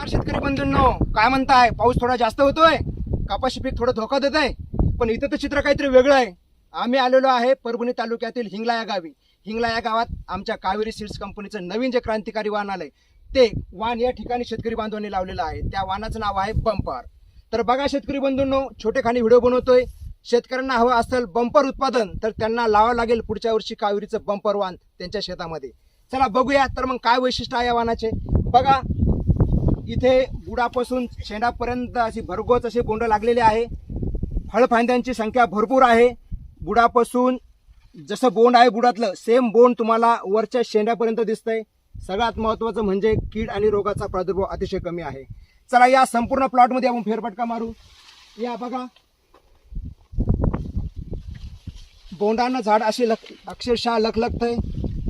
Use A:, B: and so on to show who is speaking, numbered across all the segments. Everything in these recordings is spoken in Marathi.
A: नमस्कार शेतकरी बंधूंनो. काय म्हणताय? पाऊस थोडा जास्त होतोय. कापाशी पीक थोडं धोका देत आहे पण इथं तर चित्र काहीतरी वेगळं आहे. आम्ही आलेलो आहे परभणी तालुक्यातील हिंगला या गावी. हिंगला या गावात आमच्या कावेरी सीड्स कंपनीचं नवीन जे क्रांतिकारी वाहन आलंय ते वाहन या ठिकाणी शेतकरी बांधवांनी लावलेलं आहे. त्या वाहनाचं नाव आहे बंपर. तर बघा शेतकरी बंधूंनो छोटे खाणी व्हिडिओ बनवतोय. शेतकऱ्यांना हवं असेल बंपर उत्पादन तर त्यांना लावावं लागेल पुढच्या वर्षी कावेरीचं बंपर वाहन त्यांच्या शेतामध्ये. चला बघूया तर मग काय वैशिष्ट्य आहे या वाहनाचे? बघा इथे गुडापासून शेंडापर्यंत अशी भरघोस अशी बोंड लागलेली आहे. फळफांद्यांची संख्या भरपूर आहे. बुडापासून जसं बोंड आहे बुडातलं सेम बोंड तुम्हाला वरच्या शेंड्यापर्यंत दिसतंय. सगळ्यात महत्त्वाचं म्हणजे कीड आणि रोगाचा प्रादुर्भाव अतिशय कमी आहे. चला या संपूर्ण प्लॉटमध्ये आपण फेरफटका मारू. या बघा. बोंडानं झाड असे लख अक्षरशः लखलखतंय.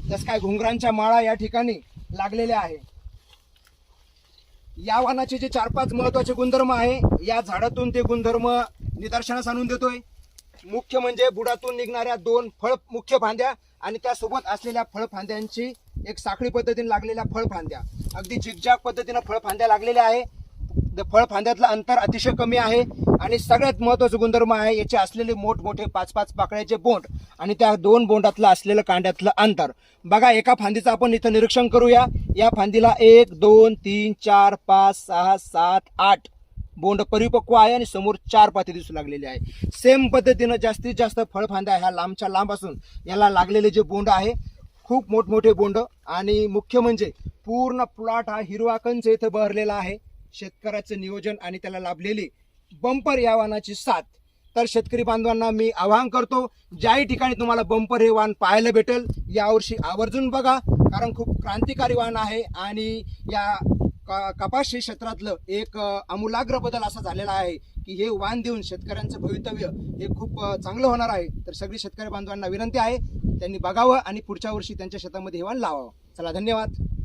A: जसं काय घुंगरांच्या माळा या ठिकाणी लागलेल्या आहे या वाहनाचे जे चार पाच महत्त्वाचे गुणधर्म आहे या झाडातून ते गुणधर्म निदर्शनास आणून देतोय. मुख्य म्हणजे बुडातून निघणाऱ्या दोन फळ मुख्य फांद्या आणि त्यासोबत असलेल्या फळफांद्यांची एक साखळी पद्धतीने लागलेल्या फळफांद्या अगदी झिकझॅक पद्धतीनं फळफांद्या लागलेल्या आहे. फळ फळफांद्यातलं अंतर अतिशय कमी आहे आणि सगळ्यात महत्वाचं गुणधर्म आहे याचे असलेले मोठमोठे पाच पाच पाकळ्याचे बोंड आणि त्या दोन बोंडातलं असलेलं कांड्यातलं अंतर. बघा एका फांदीचं आपण इथं निरीक्षण करूया. या फांदीला एक दोन तीन चार पाच सहा सात आठ बोंड परिपक्व आहे आणि समोर चार पाती दिसू लागलेले आहे. सेम पद्धतीनं जास्तीत जास्त फळफांद्या ह्या लांबच्या लांब असून याला लागलेले जे बोंड आहे खूप मोठमोठे बोंड. आणि मुख्य म्हणजे पूर्ण प्लॉट हा हिरवा कंच इथं बहरलेला आहे. शेतकऱ्याचं नियोजन आणि त्याला लाभलेली बंपर या वाहनाची साथ. तर शेतकरी बांधवांना मी आवाहन करतो ज्याही ठिकाणी तुम्हाला बंपर हे वाहन पाहायला भेटेल यावर्षी आवर्जून बघा कारण खूप क्रांतिकारी वाहन आहे आणि या क- कपाशी क्षेत्रातलं एक अमूलाग्र आमूलाग्र बदल असा झालेला आहे की हे वाहन देऊन शेतकऱ्यांचं भवितव्य हे खूप चांगलं होणार आहे. तर सगळी शेतकरी बांधवांना विनंती आहे त्यांनी बघावं आणि पुढच्या वर्षी त्यांच्या शेतामध्ये हे वाहन लावावं. चला धन्यवाद.